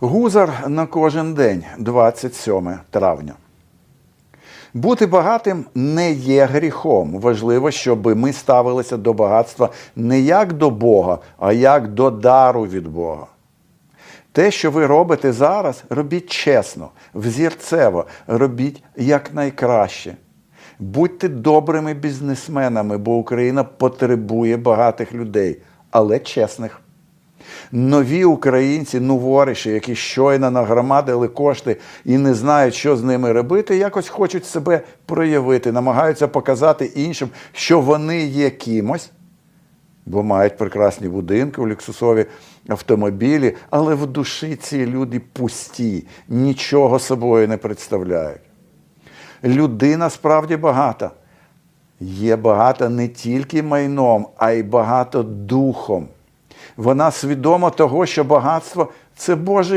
Гузар на кожен день, 27 травня. Бути багатим не є гріхом. Важливо, щоб ми ставилися до багатства не як до Бога, а як до дару від Бога. Те, що ви робите зараз, робіть чесно, взірцево, робіть якнайкраще. Будьте добрими бізнесменами, бо Україна потребує багатих людей, але чесних. Нові українці, новориші, які щойно нагромадили кошти і не знають, що з ними робити, якось хочуть себе проявити, намагаються показати іншим, що вони є кимось, бо мають прекрасні будинки, люксусові автомобілі, але в душі ці люди пусті, нічого собою не представляють. Людина справді багата. Є багата не тільки майном, а й багато духом. Вона свідома того, що багатство це Божий